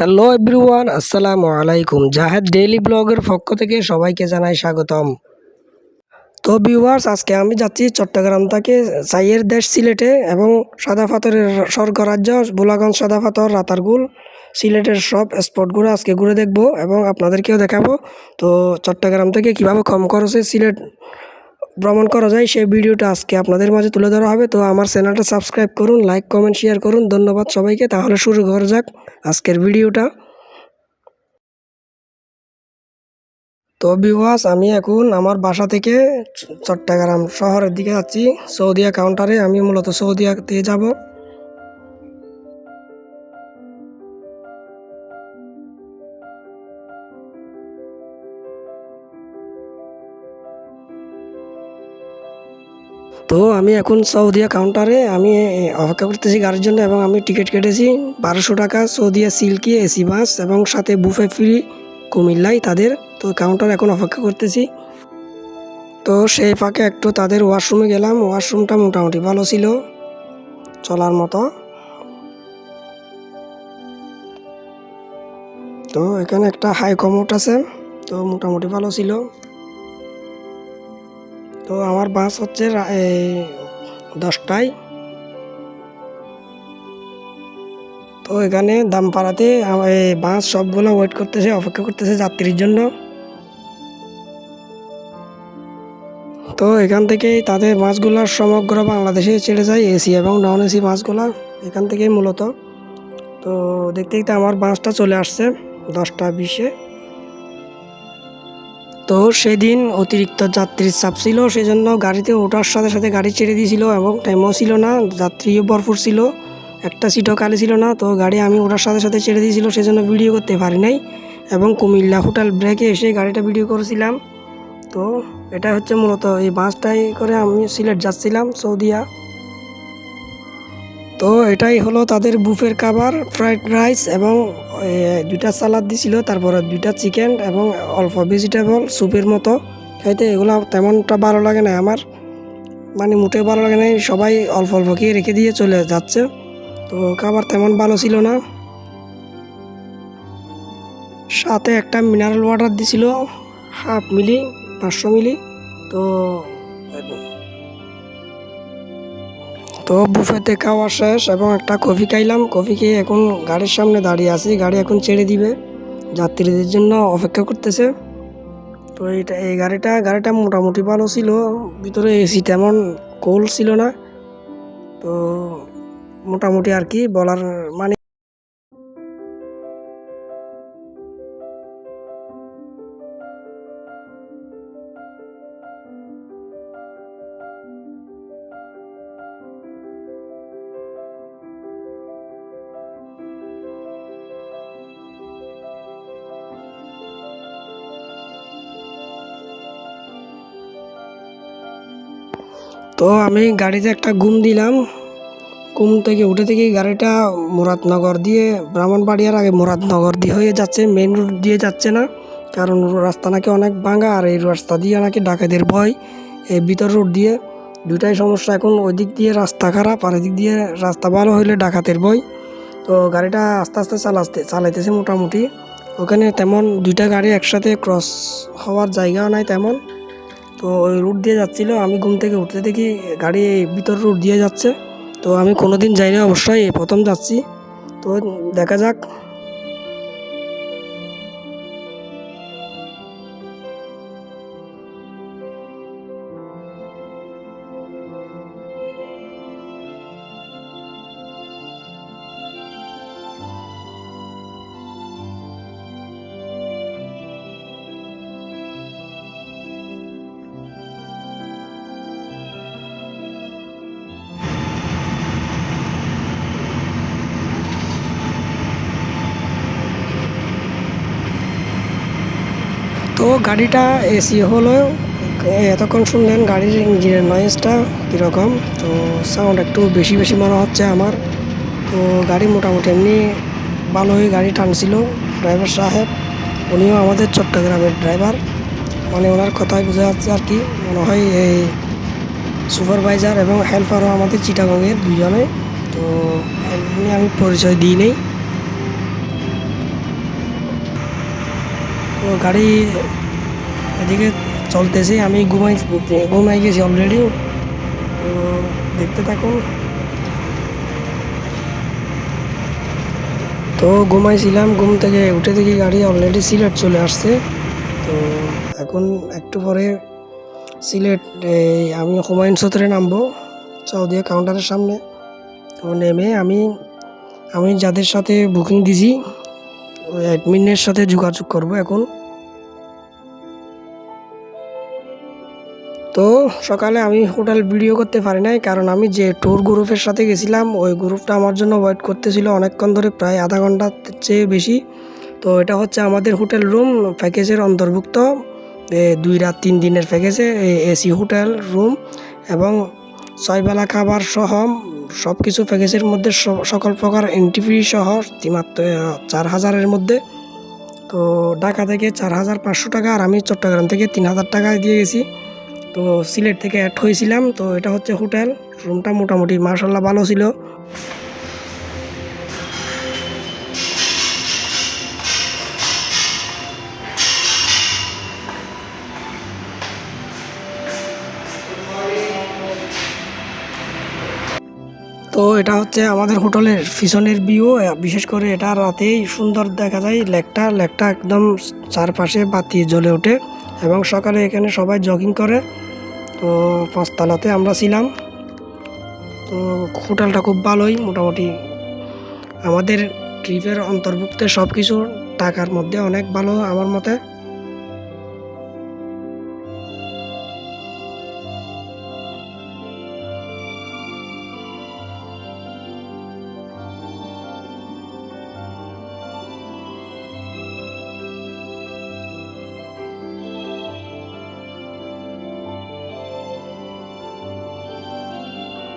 Hello everyone, আসসালামু আলাইকুম। Zahed daily ব্লগের পক্ষ থেকে সবাইকে জানাই স্বাগতম। তো ভিউয়ার্স, আজকে আমি যাচ্ছি চট্টগ্রাম থেকে চাইয়ের দেশ সিলেটে এবং সাদা পাথরের স্বর্গরাজ্য বোলাগঞ্জ সাদা পাথর, রাতারগুল সিলেটের সব স্পটগুলো আজকে ঘুরে দেখব এবং আপনাদেরকেও দেখাবো। তো চট্টগ্রাম থেকে কীভাবে কম খরচে সিলেট ভ্রমণ করা যায়, সেই ভিডিওটা আজকে আপনাদের মাঝে তুলে ধরা হবে। তো আমার চ্যানেলটা সাবস্ক্রাইব করুন, লাইক, কমেন্ট, শেয়ার করুন। ধন্যবাদ সবাইকে, তাহলে শুরু করা যাক আজকের ভিডিওটা। তো বিওয়াস আমি এখন আমার বাসা থেকে চট্টগ্রাম শহরের দিকে যাচ্ছি। সৌদিয়া কাউন্টারে আমি মূলত সৌদিয়াতে যাব। তো আমি এখন সৌদিয়া কাউন্টারে আমি অপেক্ষা করতেছি গাড়ির জন্য এবং আমি টিকিট কেটেছি বারোশো টাকা সৌদিয়া সিল্কি এসি বাস এবং সাথে বুফে ফ্রি কুমিল্লায় তাদের। তো কাউন্টার এখন অপেক্ষা করতেছি। তো সেই ফাঁকে একটু তাদের ওয়াশরুমে গেলাম। ওয়াশরুমটা মোটামুটি ভালো ছিল চলার মতো। তো এখানে একটা হাই কমোট আছে। তো মোটামুটি ভালো ছিল। তো আমার বাস হচ্ছে দশটায়। তো এখানে দামপাড়াতে বাস সবগুলো ওয়েট করতেছে, অপেক্ষা করতেছে যাত্রীর জন্য। তো এখান থেকেই তাদের বাসগুলো সমগ্র বাংলাদেশে ছেড়ে যায় এসি এবং নন এসি বাসগুলো এখান থেকেই মূলত। তো দেখতে দেখতে আমার বাসটা চলে আসছে দশটা বিশে। তো সেদিন অতিরিক্ত যাত্রীর চাপ ছিল, সেজন্য গাড়িতে ওঠার সাথে সাথে গাড়ি ছেড়ে দিয়েছিল এবং টাইমও ছিল না, যাত্রীও ভরপুর ছিল, একটা সিটও খালি ছিল না, তো গাড়ি আমি ওঠার সাথে সাথে ছেড়ে দিয়েছিল, সেজন্য ভিডিও করতে পারি নাই এবং কুমিল্লা হোটেল ব্রেকে এসে গাড়িটা ভিডিও করেছিলাম। তো এটা হচ্ছে মূলত এই বাসটাই করে আমি সিলেট যাচ্ছিলাম, সৌদিয়া। তো এটাই হলো তাদের বুফের খাবার ফ্রাইড রাইস এবং এ, দুইটা সালাদ দিছিল তারপরে দুইটা চিকেন এবং অল্প ভেজিটেবল স্যুপের মতো। খাইতে এগুলো তেমনটা ভালো লাগে না আমার। মানে মোটেও ভালো লাগে না সবাই অল্প অল্প খেয়ে রেখে দিয়ে চলে যাচ্ছে। তো খাবার তেমন ভালো ছিল না। সাথে একটা মিনারেল ওয়াটার দিছিল হাফ মিলি পাঁচশো মিলি। তো তো বুফেতে খাওয়া শেষ এবং একটা কফি খাইলাম। কফি খেয়ে এখন গাড়ির সামনে দাঁড়িয়ে আছি। গাড়ি এখন ছেড়ে দিবে। যাত্রীদের জন্য অপেক্ষা করতেছে। তো এইটা, এই গাড়িটা গাড়িটা মোটামুটি ভালো ছিল। ভিতরে এসি তেমন কোল ছিল না। তো মোটামুটি আর কি বলার মানে তো আমি গাড়িতে একটা ঘুম দিলাম। ঘুম থেকে উঠে থেকে গাড়িটা মুরাদনগর দিয়ে ব্রাহ্মণবাড়িয়ার আগে মুরাদনগর দিয়ে হয়ে যাচ্ছে মেন রোড দিয়ে যাচ্ছে না। কারণ রাস্তা নাকি অনেক ভাঙা আর এই রাস্তা দিয়ে নাকি ডাকাতের ভয়। এই ভিতর রোড দিয়ে দুটাই সমস্যা, এখন ওই দিক দিয়ে রাস্তা খারাপ আর এদিক দিয়ে রাস্তা ভালো হইলে ডাকাতের ভয়। তো গাড়িটা আস্তে আস্তে চালাতে, চালাইতেছে মোটামুটি। ওখানে তেমন দুইটা গাড়ি একসাথে ক্রস হওয়ার জায়গাও নাই তেমন। তো ওই রুট দিয়ে যাচ্ছিল। আমি ঘুম থেকে উঠতে দেখি গাড়ি ভিতর রুট দিয়ে যাচ্ছে। তো আমি কোনো দিন যাই না অবশ্যই, প্রথম যাচ্ছি। তো দেখা যাক। তো গাড়িটা এসি হলো এতক্ষণ শুনলেন গাড়ির ইঞ্জিনের নয়েজটা কীরকম। তো সাউন্ড একটু বেশি বেশি মনে হচ্ছে আমার। তো গাড়ি মোটামুটি এমনি ভালোই গাড়ি টানছিল। ড্রাইভার সাহেব, উনিও আমাদের চট্টগ্রামের ড্রাইভার মানে ওনার কথাই বোঝা যাচ্ছে আর কি। মনে হয় এই সুপারভাইজার এবং হেল্পারও আমাদের চিটাগংয়ের দুজনে। তো এমনি আমি পরিচয় দিই নেই। তো গাড়ি এদিকে চলতেছে, আমি ঘুমাই ঘুমাই গেছি অলরেডি তো দেখতে থাকুন তো ঘুমাইছিলাম, ঘুম থেকে উঠে দেখি গাড়ি অলরেডি সিলেট চলে আসছে। তো এখন একটু পরে সিলেট, এই আমি হুমায়ুন সত্তরে নামবো সৌদিয়া কাউন্টারের সামনে। তো নেমে আমি আমি যাদের সাথে বুকিং দিছি অ্যাডমিনের সাথে যোগাযোগ করব এখন। তো সকালে আমি হোটেল ভিডিও করতে পারি নাই, কারণ আমি যে ট্যুর গ্রুপের সাথে গেছিলাম, ওই গ্রুপটা আমার জন্য ওয়েট করতেছিল অনেকক্ষণ ধরে, প্রায় আধা ঘণ্টার চেয়ে বেশি। তো এটা হচ্ছে আমাদের হোটেল রুম প্যাকেজের অন্তর্ভুক্ত। দুই রাত তিন দিনের প্যাকেজে এসি হোটেল রুম এবং ছয়বেলা খাবার সহ সব কিছু প্যাকেজের মধ্যে সকল প্রকার এন্ট্রি ফি সহ মাত্র চার হাজারের মধ্যে। তো ঢাকা থেকে চার হাজার পাঁচশো টাকা আর আমি চট্টগ্রাম থেকে তিন হাজার টাকা দিয়ে গেছি। তো সিলেট থেকে অ্যাড হয়েছিলাম, তো এটা হচ্ছে হোটেল। রুমটা মোটামুটি মার্শাল্লাহ ভালো ছিল। তো এটা হচ্ছে আমাদের হোটেলের পিছনের ভিউ বিশেষ করে এটা রাতেই সুন্দর দেখা যায় লেকটা। লেকটা একদম চারপাশে বাতি জ্বলে ওঠে। এবং সকালে এখানে সবাই জগিং করে। তো পাঁচতলাতে আমরা ছিলাম। তো হোটেলটা খুব ভালোই, মোটামুটি আমাদের ট্রিপের অন্তর্ভুক্ত সব কিছু টাকার মধ্যে অনেক ভালো আমার মতে।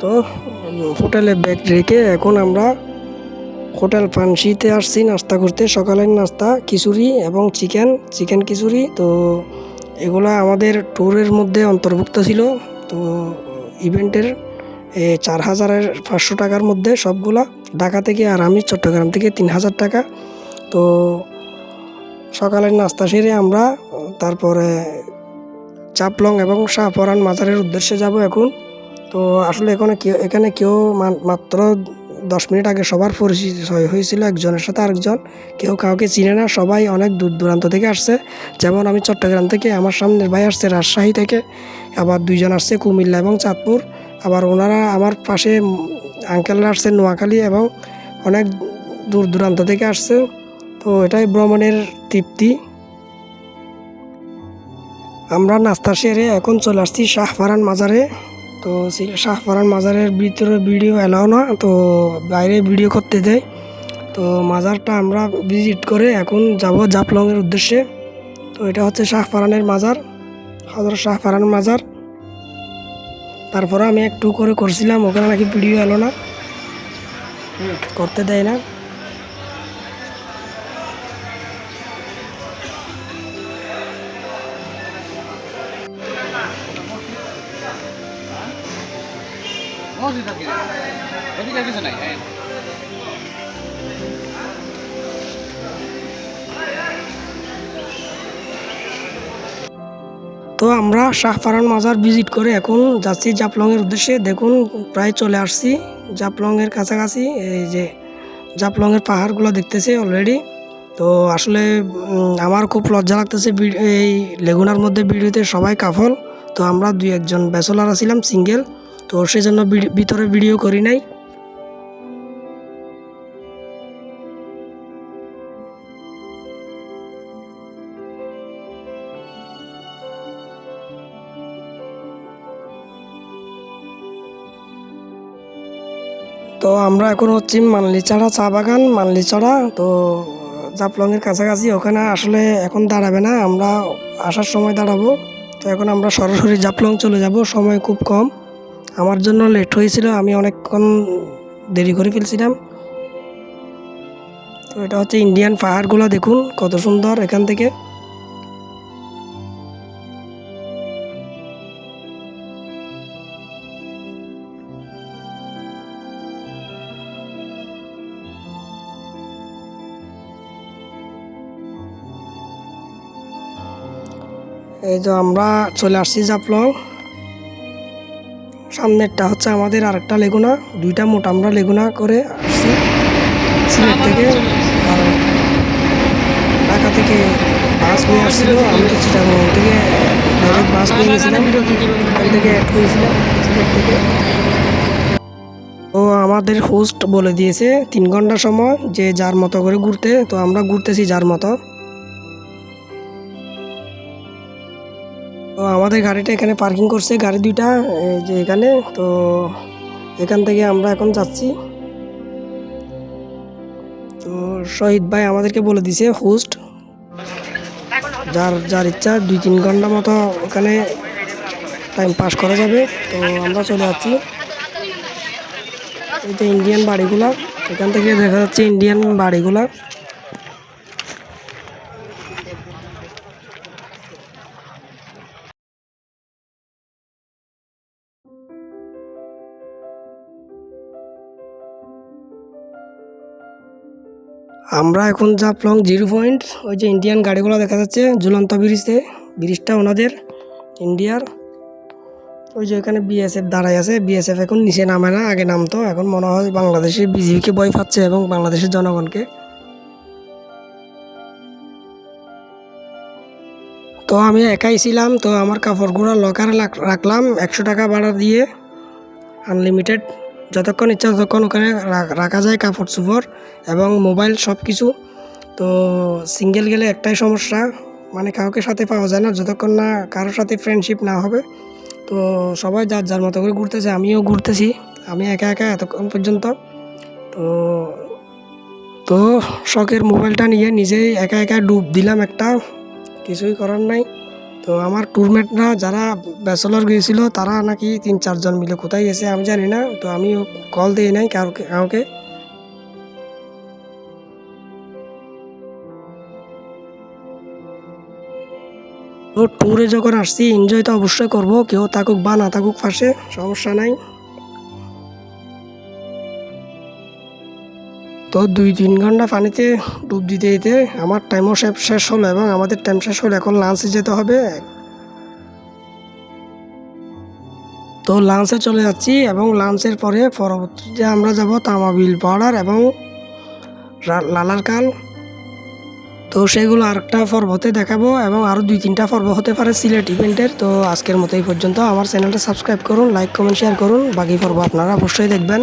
তো হোটেলে ব্যাগ রেখে এখন আমরা হোটেল পানসিতে আসছি, নাস্তা করতে। সকালের নাস্তা, খিচুড়ি এবং চিকেন চিকেন খিচুড়ি। তো, এগুলো আমাদের ট্যুরের মধ্যে অন্তর্ভুক্ত ছিল। তো, ইভেন্টের চার হাজারের পাঁচশো টাকার মধ্যে সবগুলা। ঢাকা থেকে আর আমি চট্টগ্রাম থেকে তিন হাজার টাকা। তো, সকালের নাস্তা সেরে আমরা, তারপরে চাপলং এবং শাহপরান মাজারের উদ্দেশ্যে যাব এখন। তো আসলে এখানে কেউ এখানে কেউ মাত্র দশ মিনিট আগে সবার পরিচিত হয়েছিল একজনের সাথে আরেকজন। কেউ কাউকে চিনে না, সবাই অনেক দূর দূরান্ত থেকে আসছে। যেমন আমি চট্টগ্রাম থেকে, আমার সামনের ভাই আসছে রাজশাহী থেকে, আবার দুইজন আসছে কুমিল্লা এবং চাঁদপুর। আবার ওনারা আমার পাশে আঙ্কেলরা আসছে নোয়াখালী এবং অনেক দূর দূরান্ত থেকে আসছে। তো এটাই ভ্রমণের তৃপ্তি। আমরা নাস্তা সেরে এখন চলে আসছি শাহফারান মাজারে। তো শাহফারান মাজারের ভিতরে ভিডিও এলাও না, তো বাইরে ভিডিও করতে দেয়। তো মাজারটা আমরা ভিজিট করে এখন যাব জাফলংয়ের উদ্দেশ্যে। তো এটা হচ্ছে শাহফারানের মাজার হজরত শাহফারান মাজার। তারপরে আমি একটু করে করছিলাম, ওখানে নাকি ভিডিও এলো না। করতে দেয় না। তো আমরা শাহপারান মাজার ভিজিট করে এখন যাচ্ছি জাপলংয়ের উদ্দেশ্যে। দেখুন, প্রায় চলে আসছি জাপলংয়ের কাছাকাছি। এই যে জাপলংয়ের পাহাড়গুলো দেখতেছি অলরেডি তো আসলে আমার খুব লজ্জা লাগতেছে এই লেগুনার মধ্যে ভিডিওতে সবাই কাফল। তো আমরা দুই একজন ব্যাচলার আছিলাম, সিঙ্গেল। তো সেই জন্য ভিডি- ভিতরে ভিডিও করি নাই। তো আমরা এখন হচ্ছি মানলিচাড়া চা বাগান মানলিচাড়া তো জাপলংয়ের কাছাকাছি ওখানে আসলে এখন দাঁড়াবে না, আমরা আসার সময় দাঁড়াবো। তো এখন আমরা সরাসরি জাপলং চলে যাব, সময় খুব কম। আমার জন্য লেট হয়েছিল, আমি অনেকক্ষণ দেরি করে ফেলছিলাম। তো এটা হচ্ছে ইন্ডিয়ান পাহাড়গুলো দেখুন, কত সুন্দর এখান থেকে। এই তো আমরা চলে আসছি জাফলং। সামনেরটা হচ্ছে আমাদের আরেকটা লেগুনা। দুইটা মোটা আমরা লেগুনা করে আসছি। সিলেট থেকে আর ঢাকা থেকে বাস নিয়ে আসছিল। আমি তো চিটাগং থেকে ডাইরেক্ট বাস নিয়ে গেছিলাম। ওখান থেকে অ্যাড করেছিলাম সিলেট থেকে। তো আমাদের হোস্ট বলে দিয়েছে তিন ঘণ্টা সময় যে যার মতো করে ঘুরতে। তো আমরা ঘুরতেছি যার মতো। আমাদের গাড়িটা এখানে পার্কিং করছে, গাড়ি দুইটা, এই যে এখানে, তো এখান থেকে আমরা এখন যাচ্ছি। তো শহীদ ভাই আমাদেরকে বলে দিছে হোস্ট যার যার ইচ্ছা দুই তিন ঘণ্টা মতো ওখানে টাইম পাস করা যাবে। তো আমরা চলে যাচ্ছি। এই যে ইন্ডিয়ান বাড়িগুলা, এখান থেকে দেখা যাচ্ছে ইন্ডিয়ান বাড়িগুলা। আমরা এখন জাফলং জিরো পয়েন্ট, ওই যে ইন্ডিয়ান গাড়িগুলো দেখা যাচ্ছে, ঝুলন্ত ব্রিজে, ব্রিজটা ওনাদের ইন্ডিয়ার ওই যে এখানে বিএসএফ দাঁড়ায় আছে বিএসএফ এখন নিচে নামে না, আগে নামতো, এখন মনে হয় বাংলাদেশের বিজিবিকে ভয় পাচ্ছে এবং বাংলাদেশের জনগণকে। তো আমি একাই ছিলাম, তো আমার কাপড়গুলো লকারে রাখলাম, একশো টাকা ভাড়া দিয়ে আনলিমিটেড যতক্ষণ ইচ্ছা ততক্ষণ ওখানে রাখা যায় কাপড় চোপড় এবং মোবাইল সব কিছু তো সিঙ্গেল গেলে একটাই সমস্যা মানে কাউকে সাথে পাওয়া যায় না, যতক্ষণ না কারোর সাথে ফ্রেন্ডশিপ না হবে। তো সবাই যার যার মতো করে ঘুরতেছে, আমিও ঘুরতেছি, আমি একা একা এতক্ষণ পর্যন্ত। তো তো শখের মোবাইলটা নিয়ে নিজেই একা একা ডুব দিলাম একটা, কিছুই করার নাই। তো আমার টুরমেটরা যারা ব্যাচেলর গিয়েছিল, তারা নাকি তিন, চারজন মিলে কোথায় গেছে আমি জানি না, তো আমি কল দিই নাই কাউকে কাউকে। ও ট্যুরে যখন আসছি এনজয় তো অবশ্যই করব, কেউ থাকুক বা না থাকুক পাশে, সমস্যা নাই। তো দুই তিন ঘণ্টা পানিতে ডুব দিতে দিতে আমার টাইমও শেষ হলো এবং আমাদের টাইম শেষ হলো। এখন লাঞ্চে যেতে হবে। তো লাঞ্চে চলে যাচ্ছি এবং লাঞ্চের পরে পরবর্তীতে আমরা যাব তামাবিল পাহাড় এবং লালার লালারকাল তো সেগুলো আরেকটা পর্বতে দেখাবো এবং আরও দুই তিনটা পর্ব হতে পারে সিলেট ইভেন্টের। তো আজকের মতো এই পর্যন্ত। আমার চ্যানেলটা সাবস্ক্রাইব করুন লাইক কমেন্ট শেয়ার করুন। বাকি পর্ব আপনারা অবশ্যই দেখবেন।